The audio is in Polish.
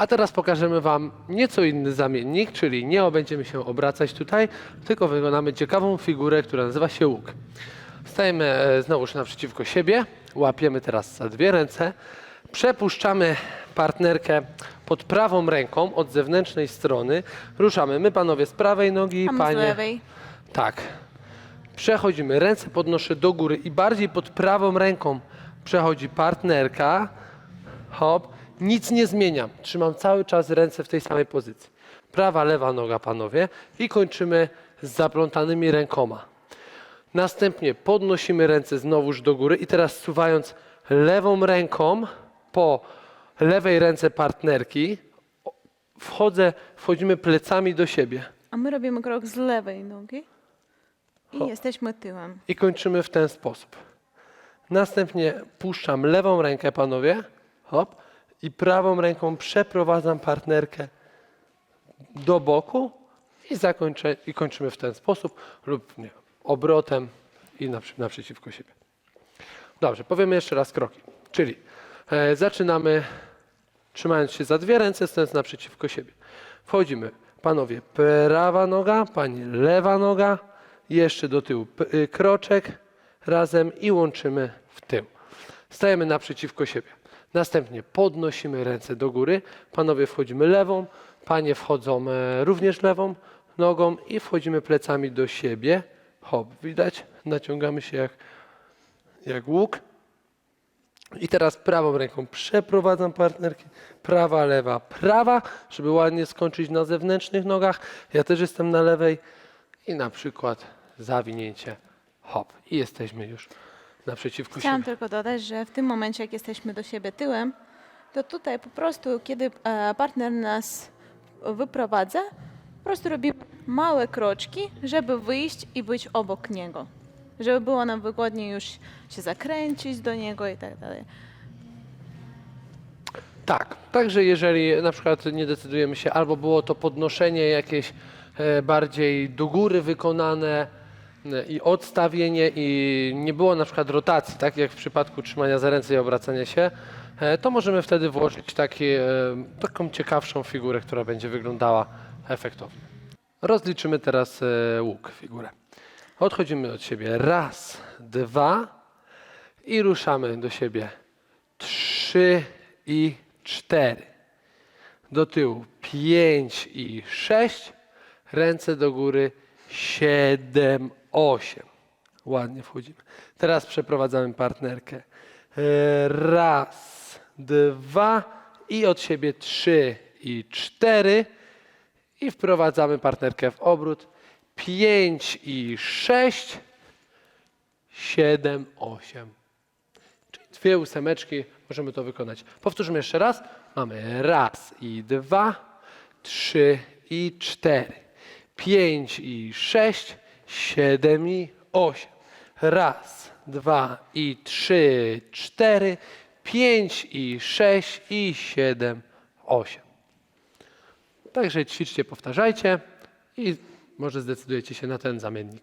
A teraz pokażemy Wam nieco inny zamiennik, czyli nie będziemy się obracać tutaj, tylko wykonamy ciekawą figurę, która nazywa się łuk. Stajemy e, znowuż naprzeciwko siebie, łapiemy teraz za dwie ręce, przepuszczamy partnerkę pod prawą ręką od zewnętrznej strony, ruszamy my panowie z prawej nogi, A my z panie... lewej. Tak. Przechodzimy, ręce podnoszę do góry i bardziej pod prawą ręką przechodzi partnerka. Hop. Nic nie zmieniam. Trzymam cały czas ręce w tej samej pozycji. Prawa, lewa noga, panowie. I kończymy z zaplątanymi rękoma. Następnie podnosimy ręce znowuż do góry i teraz suwając lewą ręką po lewej ręce partnerki, wchodzę, wchodzimy plecami do siebie. A my robimy krok z lewej nogi i Hop. jesteśmy tyłem. i kończymy w ten sposób. Następnie puszczam lewą rękę, panowie, hop, i prawą ręką przeprowadzam partnerkę do boku i, zakończę, i kończymy w ten sposób lub nie, obrotem i naprzeciwko siebie. Dobrze, powiemy jeszcze raz kroki. Czyli e, zaczynamy trzymając się za dwie ręce, stojąc naprzeciwko siebie. Wchodzimy, panowie, prawa noga, pani lewa noga, jeszcze do tyłu y, kroczek razem i łączymy w tył. Stajemy naprzeciwko siebie. Następnie podnosimy ręce do góry, panowie wchodzimy lewą, panie wchodzą e, również lewą nogą i wchodzimy plecami do siebie. Hop, widać? Naciągamy się jak, jak łuk. I teraz prawą ręką przeprowadzam partnerki. Prawa, lewa, prawa, żeby ładnie skończyć na zewnętrznych nogach. Ja też jestem na lewej. I na przykład zawinięcie. Hop. I jesteśmy już naprzeciwko Chciałam siebie. tylko dodać, że w tym momencie, jak jesteśmy do siebie tyłem, to tutaj po prostu, kiedy e, partner nas wyprowadza, po prostu robimy małe kroczki, żeby wyjść i być obok niego. Żeby było nam wygodniej już się zakręcić do niego i tak dalej. Tak, także jeżeli na przykład nie decydujemy się, albo było to podnoszenie jakieś e, bardziej do góry wykonane i odstawienie i nie było na przykład rotacji, tak jak w przypadku trzymania za ręce i obracania się, e, to możemy wtedy włożyć taki, e, taką ciekawszą figurę, która będzie wyglądała efektownie. Rozliczymy teraz e, łuk, figurę. Odchodzimy od siebie raz, dwa i ruszamy do siebie trzy i cztery. Do tyłu pięć i sześć. Ręce do góry siedem, osiem. Ładnie wchodzimy. Teraz przeprowadzamy partnerkę. E, Raz, dwa i od siebie trzy i cztery. I wprowadzamy partnerkę w obrót. Pięć i sześć. Siedem, osiem. Czyli dwie ósemeczki możemy to wykonać. Powtórzymy jeszcze raz. Mamy raz i dwa, trzy i cztery, pięć i sześć, siedem i osiem. Raz, dwa i trzy, cztery, pięć i sześć i siedem, osiem. Także ćwiczcie, powtarzajcie i może zdecydujecie się na ten zamiennik.